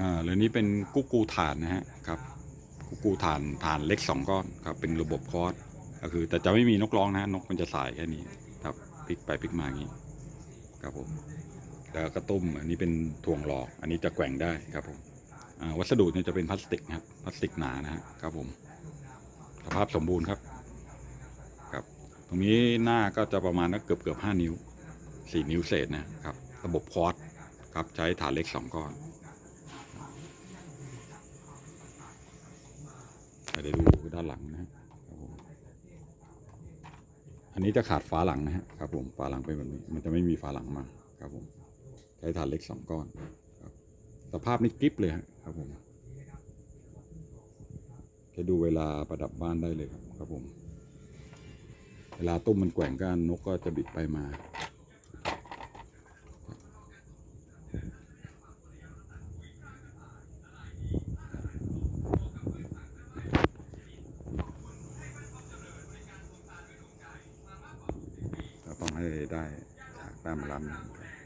อ่าแล้วนี้เป็นกุ๊กกูฐานนะฮะครับกุ๊กกูฐานฐานเล็กสองก้อนครับเป็นระบบคอร์สก็คือ แต่จะไม่มีนกร้องนะนกมันจะสายแค่นี้ครับพลิกไปพลิกมาอย่างนี้ครับผมแล้วก็ตุ้มอันนี้เป็นถ่วงหลอก อันนี้จะแกว่งได้ครับผมอ่าวัสดุเนี่ยจะเป็นพลาสติกครับพลาสติกหนานะครับผมสภาพสมบูรณ์ครับครับ ตรงนี้หน้าก็จะประมาณเกือบเกือบห้านิ้วสี่นิ้วเศษนะครับ ระบบคอร์สครับใช้ฐานเล็กสองก้อน เดี๋ยวดูด้านหลังนะครับผมอันนี้จะขาดฝาหลังนะครับผมฝาหลังเป็นแบบนี้ มันจะไม่มีฝาหลังมาครับผมใช้ฐานเล็กสองก้อนครับสภาพนี่กริปเลยครับผมจะดูเวลาประดับบ้านได้เลยครับครับผม เวลาตุ้มมันแกว่งก้านนกก็จะบิดไปมา เราต้อง ให้ได้ฉากแต้มล้ำ